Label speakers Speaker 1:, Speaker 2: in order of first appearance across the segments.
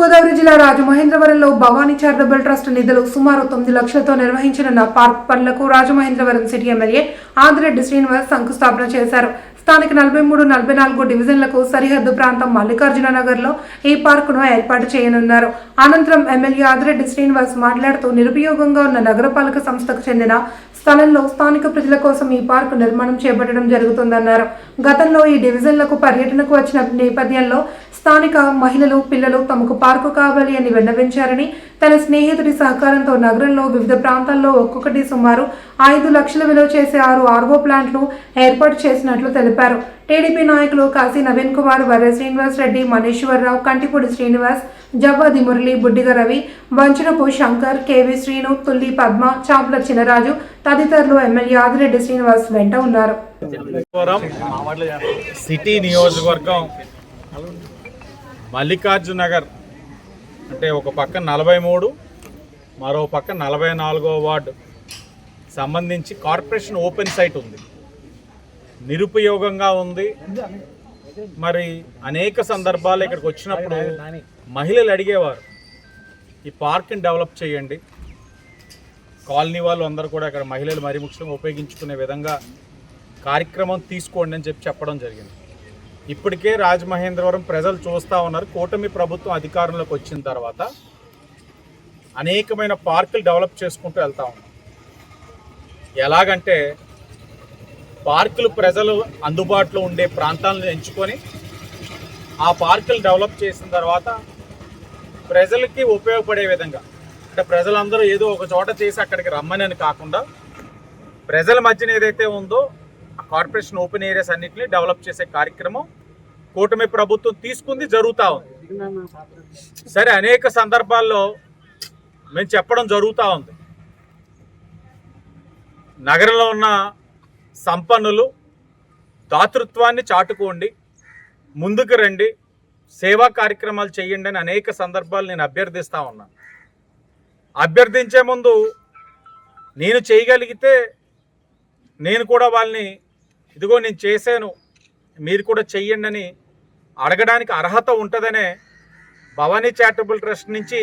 Speaker 1: గోదావరి జిల్లా రాజమహేంద్రవరంలో Bhavani charitable trust నిధులు సుమారు తొమ్మిది లక్షలతో నిర్వహించనున్న పార్క్ పనులకు రాజమహేంద్రవరం సిటీ ఎమ్మెల్యే ఆదిరెడ్డి శ్రీనివాస్ శంకుస్థాపన చేశారు. స్థానిక నలభై మూడు నలభై నాలుగు డివిజన్లకు సరిహద్దు ప్రాంతం మల్లికార్జున నగర్లో ఈ పార్కును ఏర్పాటు చేయనున్నారు. అనంతరం ఎమ్మెల్యే ఆదిరెడ్డి శ్రీనివాస్ మాట్లాడుతూ నిరుపయోగంగా ఉన్న నగరపాలక సంస్థకు చెందిన స్థలంలో స్థానిక ప్రజల కోసం ఈ పార్కు నిర్మాణం చేపట్టడం జరుగుతుందన్నారు. గతంలో ఈ డివిజన్లకు పర్యటనకు వచ్చిన నేపథ్యంలో స్థానిక మహిళలు పిల్లలు తమకు పార్కు కావాలి అని విన్నవించారని తన స్నేహితుడి సహకారంతో నగరంలో వివిధ ప్రాంతాల్లో ఒక్కొక్కటి సుమారు ఐదు లక్షల విలువ చేసే ఆరు ఆర్వో ప్లాంట్లు ఏర్పాటు చేసినట్లు తెలిపారు. టీడీపీ నాయకులు కాశీ నవీన్ కుమార్ వర్ర శ్రీనివాస్ రెడ్డి మనీశ్వరరావు కంటిపూడి శ్రీనివాస్ జవ్వాది మురళి బుడ్డిగ రవి వంచనపు శంకర్ కేవి శ్రీను తుల్లి పద్మ చాపుల చినరాజు తదితరులు ఎమ్మెల్యే ఆదిరెడ్డి శ్రీనివాస్ వెంట ఉన్నారు.
Speaker 2: సిటీ నియోజకవర్గం మల్లికార్జున నగర్ అంటే ఒక పక్క నలభై మూడు మరో పక్క నలభై నాలుగో వార్డు సంబంధించి కార్పొరేషన్ ఓపెన్ సైట్ ఉంది. నిరుపయోగంగా ఉంది. మరి అనేక సందర్భాలు ఇక్కడికి వచ్చినప్పుడు మహిళలు అడిగేవారు ఈ పార్క్ని డెవలప్ చేయండి. కాలనీ వాళ్ళు అందరూ కూడా ఇక్కడ మహిళలు మరీ ముఖ్యంగా ఉపయోగించుకునే విధంగా కార్యక్రమం తీసుకోండి అని చెప్పి చెప్పడం జరిగింది. ఇప్పటికే రాజమహేంద్రవరం ప్రజలు చూస్తూ ఉన్నారు. కూటమి ప్రభుత్వం అధికారంలోకి వచ్చిన తర్వాత అనేకమైన పార్కులు డెవలప్ చేసుకుంటూ వెళ్తా ఉన్నాం. ఎలాగంటే పార్కులు ప్రజలు అందుబాటులో ఉండే ప్రాంతాలను ఎంచుకొని ఆ పార్కులు డెవలప్ చేసిన తర్వాత ప్రజలకి ఉపయోగపడే విధంగా అంటే ప్రజలందరూ ఏదో ఒక చోట చేసి అక్కడికి రమ్మని అని కాకుండా ప్రజల మధ్యన ఏదైతే ఉందో ఆ కార్పొరేషన్ ఓపెన్ ఏరియాస్ అన్నింటినీ డెవలప్ చేసే కార్యక్రమం కూటమి ప్రభుత్వం తీసుకుంది జరుగుతూ ఉంది. సరే అనేక సందర్భాల్లో మేము చెప్పడం జరుగుతూ ఉంది. నగరంలో ఉన్న సంపన్నులు దాతృత్వాన్ని చాటుకోండి ముందుకు రండి సేవా కార్యక్రమాలు చేయండి అని అనేక సందర్భాలు నేను అభ్యర్థిస్తూ ఉన్నాను అభ్యర్థించే ముందు నేను చేయగలిగితే నేను కూడా వాళ్ళని ఇదిగో నేను చేశాను మీరు కూడా చెయ్యండి అని అడగడానికి అర్హత ఉంటుందనే భవానీ చారిటబుల్ ట్రస్ట్ నుంచి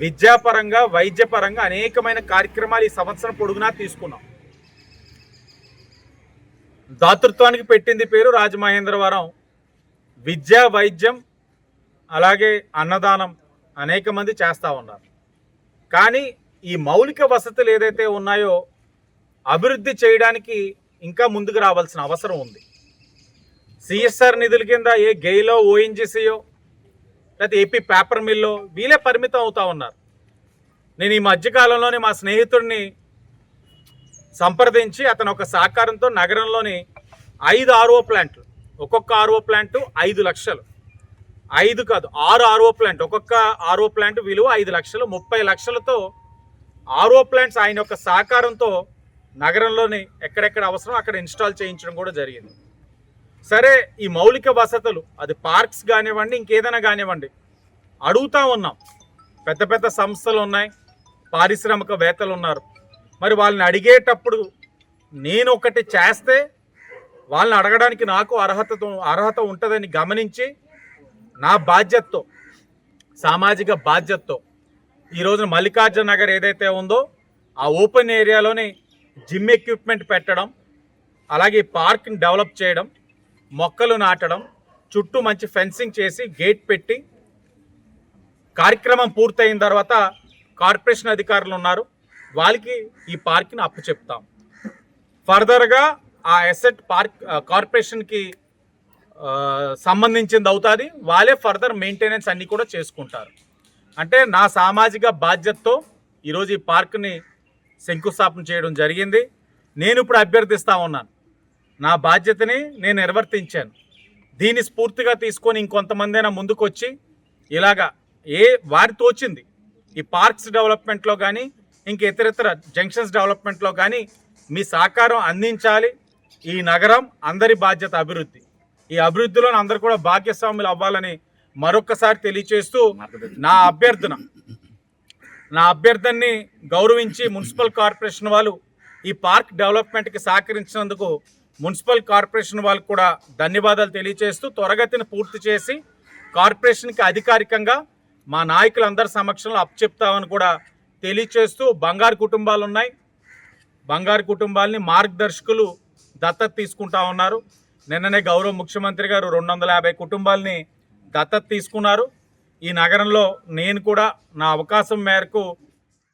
Speaker 2: విద్యాపరంగా వైద్యపరంగా అనేకమైన కార్యక్రమాలు ఈ సంవత్సరం పొడుగునా తీసుకున్నాం. దాతృత్వానికి పెట్టింది పేరు రాజమహేంద్రవరం. విద్య వైద్యం అలాగే అన్నదానం అనేక మంది చేస్తూ ఉన్నారు. కానీ ఈ మౌలిక వసతులు ఏదైతే ఉన్నాయో అభివృద్ధి చేయడానికి ఇంకా ముందుకు రావాల్సిన అవసరం ఉంది. సిఎస్ఆర్ నిధుల కింద ఏ గెయిలో ఓఎన్జీసీయో లేకపోతే ఏపీ పేపర్ మిల్లో వీలే పరిమితం అవుతూ ఉన్నారు. నేను ఈ మధ్యకాలంలోనే మా స్నేహితుడిని సంప్రదించి అతను ఒక సహకారంతో నగరంలోని ఐదు ఆర్ఓ ప్లాంట్లు ఒక్కొక్క ఆర్ఓ ప్లాంట్ ఐదు లక్షలు. ఐదు కాదు ఆరు ఆర్ఓ ప్లాంట్ ఒక్కొక్క ఆర్ఓ ప్లాంట్ విలువ ఐదు లక్షలు ముప్పై లక్షలతో ఆర్ఓ ప్లాంట్స్ ఆయన యొక్క సహకారంతో నగరంలోని ఎక్కడెక్కడ అవసరం అక్కడ ఇన్స్టాల్ చేయించడం కూడా జరిగింది. సరే ఈ మౌలిక వసతులు అది పార్క్స్ కానివ్వండి ఇంకేదైనా కానివ్వండి అడుగుతా ఉన్నాం. పెద్ద పెద్ద సంస్థలు ఉన్నాయి పారిశ్రామికవేత్తలు ఉన్నారు. మరి వాళ్ళని అడిగేటప్పుడు నేను ఒకటి చేస్తే వాళ్ళని అడగడానికి నాకు అర్హతతో అర్హత ఉంటుందని గమనించి నా బాధ్యతతో సామాజిక బాధ్యతతో ఈ రోజున మల్లికార్జున నగర్ ఏదైతే ఉందో ఆ ఓపెన్ ఏరియాలోని జిమ్ ఎక్విప్మెంట్ పెట్టడం అలాగే పార్క్ని డెవలప్ చేయడం మొక్కలు నాటడం చుట్టూ మంచి ఫెన్సింగ్ చేసి గేట్ పెట్టి కార్యక్రమం పూర్తయిన తర్వాత కార్పొరేషన్ అధికారులు ఉన్నారు. వాళ్ళకి ఈ పార్క్ని అప్పు చెప్తాం. ఫర్దర్గా ఆ ఎసెట్ పార్క్ కార్పొరేషన్కి సంబంధించింది అవుతుంది. వాళ్ళే ఫర్దర్ మెయింటెనెన్స్ అన్నీ కూడా చేసుకుంటారు. అంటే నా సామాజిక బాధ్యతతో ఈరోజు ఈ పార్క్ని శంకుస్థాపన చేయడం జరిగింది. నేను ఇప్పుడు అభ్యర్థిస్తా ఉన్నాను. నా బాధ్యతని నేను నిర్వర్తించాను. దీన్ని స్ఫూర్తిగా తీసుకొని ఇంకొంతమందైనా ముందుకొచ్చి ఇలాగా ఏ వారి తోచింది ఈ పార్క్స్ డెవలప్మెంట్లో కానీ ఇంక ఇతరితర జంక్షన్స్ డెవలప్మెంట్లో కానీ మీ సహకారం అందించాలి. ఈ నగరం అందరి బాధ్యత అభివృద్ధి. ఈ అభివృద్ధిలో అందరూ కూడా భాగ్యస్వాములు అవ్వాలని మరొక్కసారి తెలియచేస్తూ నా అభ్యర్థన. నా అభ్యర్థనని గౌరవించి మున్సిపల్ కార్పొరేషన్ వాళ్ళు ఈ పార్క్ డెవలప్మెంట్కి సహకరించినందుకు మున్సిపల్ కార్పొరేషన్ వాళ్ళకు కూడా ధన్యవాదాలు తెలియజేస్తూ త్వరగతిని పూర్తి చేసి కార్పొరేషన్కి అధికారికంగా మా నాయకులందరి సమక్షంలో అప్పచెప్తామని కూడా తెలియచేస్తూ బంగారు కుటుంబాలు ఉన్నాయి బంగారు కుటుంబాలని మార్గదర్శకులు దత్తత తీసుకుంటా ఉన్నారు. నిన్ననే గౌరవ ముఖ్యమంత్రి గారు రెండు వందల యాభై కుటుంబాలని దత్తత తీసుకున్నారు. ఈ నగరంలో నేను కూడా నా అవకాశం మేరకు